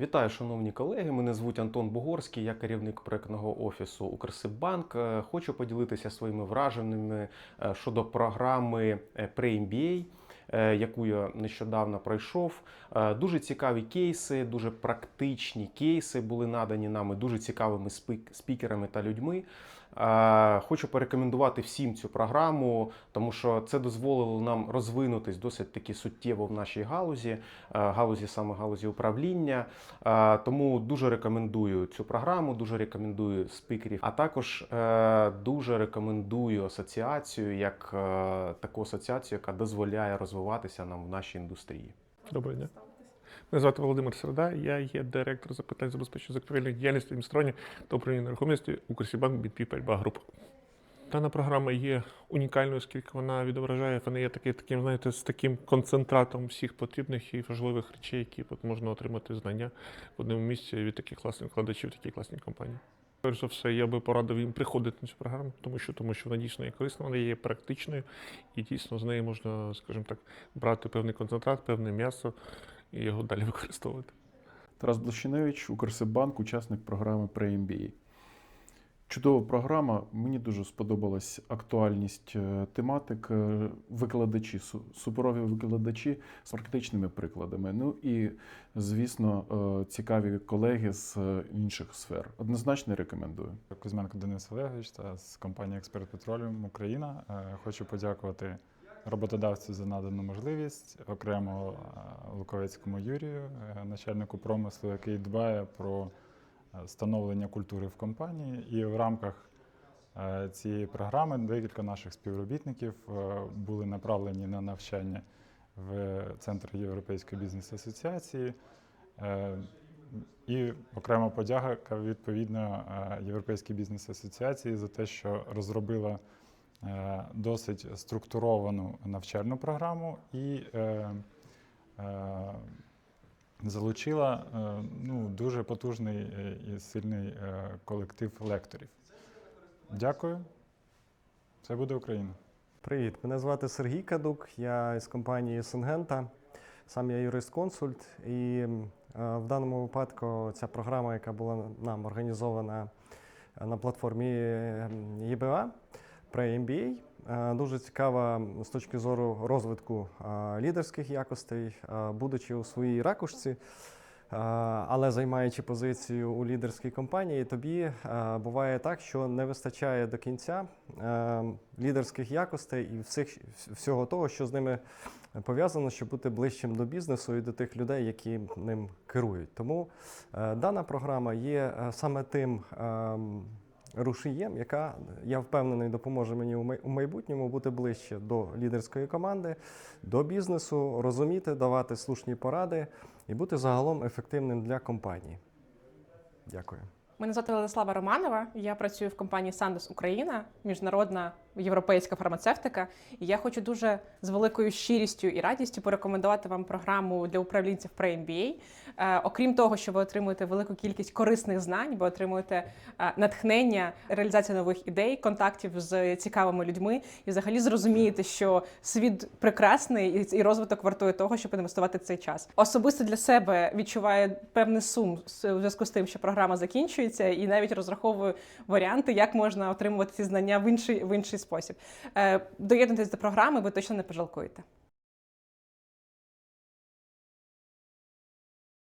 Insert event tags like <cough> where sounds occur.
Вітаю, шановні колеги. Мене звуть Антон Бугорський, я керівник проектного офісу Укрсиббанк. Хочу поділитися своїми враженнями е, щодо програми е, Pre-MBA, яку я нещодавно пройшов. Е, Дуже цікаві кейси, дуже практичні кейси були надані нами, дуже цікавими спікерами та людьми. Е, Хочу порекомендувати всім цю програму, тому що це дозволило нам розвинутись досить таки суттєво в нашій галузі, е, галузі саме галузі управління. Е, Тому дуже рекомендую цю програму, дуже рекомендую спікерів, а також е, дуже рекомендую асоціацію як е, таку асоціацію, яка дозволяє розвиватися нам в нашій індустрії. Доброго дня. Мене звати Володимир Середа, я є директор з питань забезпечення закупівельних діяльності адміністрування та управління нерухомості Укрсібанк BP Парibas Group. Дана програма є унікальною, оскільки вона відображає, вона є таки, таким, знаєте, з таким концентратом всіх потрібних і важливих речей, які можна отримати знання в одному місці від таких класних вкладачів, такі класні компанії. Перш за все, я би порадив їм приходити на цю програму, тому що, тому що вона дійсно є корисна, вона є практичною, і дійсно з неї можна, скажімо так, брати певний концентрат, певне м'ясо і його далі <laughs> використовувати. Тарас Блощиневич, Укрсибанк, учасник програми Pre-MBA. Чудова програма. Мені дуже сподобалась актуальність е, тематик, е, викладачі, су- суперові викладачі з практичними прикладами. Ну і, звісно, е, цікаві колеги з інших сфер. Однозначно рекомендую. Кузьменко Денис Олегович та з компанії Експерт Петроліум Україна. Хочу подякувати роботодавцю за надану можливість, окремо Луковецькому Юрію, начальнику промислу, який дбає про становлення культури в компанії. І в рамках е, цієї програми декілька наших співробітників е, були направлені на навчання в Центр Європейської бізнес-асоціації. Е, і окрема подяка відповідно е, Європейській бізнес-асоціації за те, що розробила е, досить структуровану навчальну програму і е, е, залучила е, ну, дуже потужний е, і сильний е, колектив лекторів. Дякую. Це буде Україна. Привіт, мене звати Сергій Кадук, я із компанії Сингента. Сам я юрист-консульт, і в даному випадку ця програма, яка була нам організована на платформі ЄБА про MBA, дуже цікава з точки зору розвитку е, лідерських якостей, е, будучи у своїй ракушці. е, Але займаючи позицію у лідерській компанії, тобі е, буває так, що не вистачає до кінця е, лідерських якостей і всіх, всього того, що з ними пов'язано, щоб бути ближчим до бізнесу і до тих людей, які ним керують. Тому е, дана програма є е, саме тим. Рушієм, яка я впевнений допоможе мені у майбутньому бути ближче до лідерської команди, до бізнесу, розуміти, давати слушні поради і бути загалом ефективним для компанії. Дякую. Мене звати Владислава Романова. Я працюю в компанії Сандус Україна, міжнародна європейська фармацевтика. І я хочу дуже з великою щирістю і радістю порекомендувати вам програму для управлінців про MBA. Е, окрім того, що ви отримуєте велику кількість корисних знань, ви отримуєте е, натхнення, реалізацію нових ідей, контактів з цікавими людьми, і взагалі зрозумієте, що світ прекрасний і розвиток вартує того, щоб інвестувати цей час. Особисто для себе відчуваю певний сум у зв'язку з тим, що програма закінчується, і навіть розраховую варіанти, як можна отримувати ці знання в інший в інший спосіб. Е, Доєднуйтесь до програми, ви точно не пожалкуєте.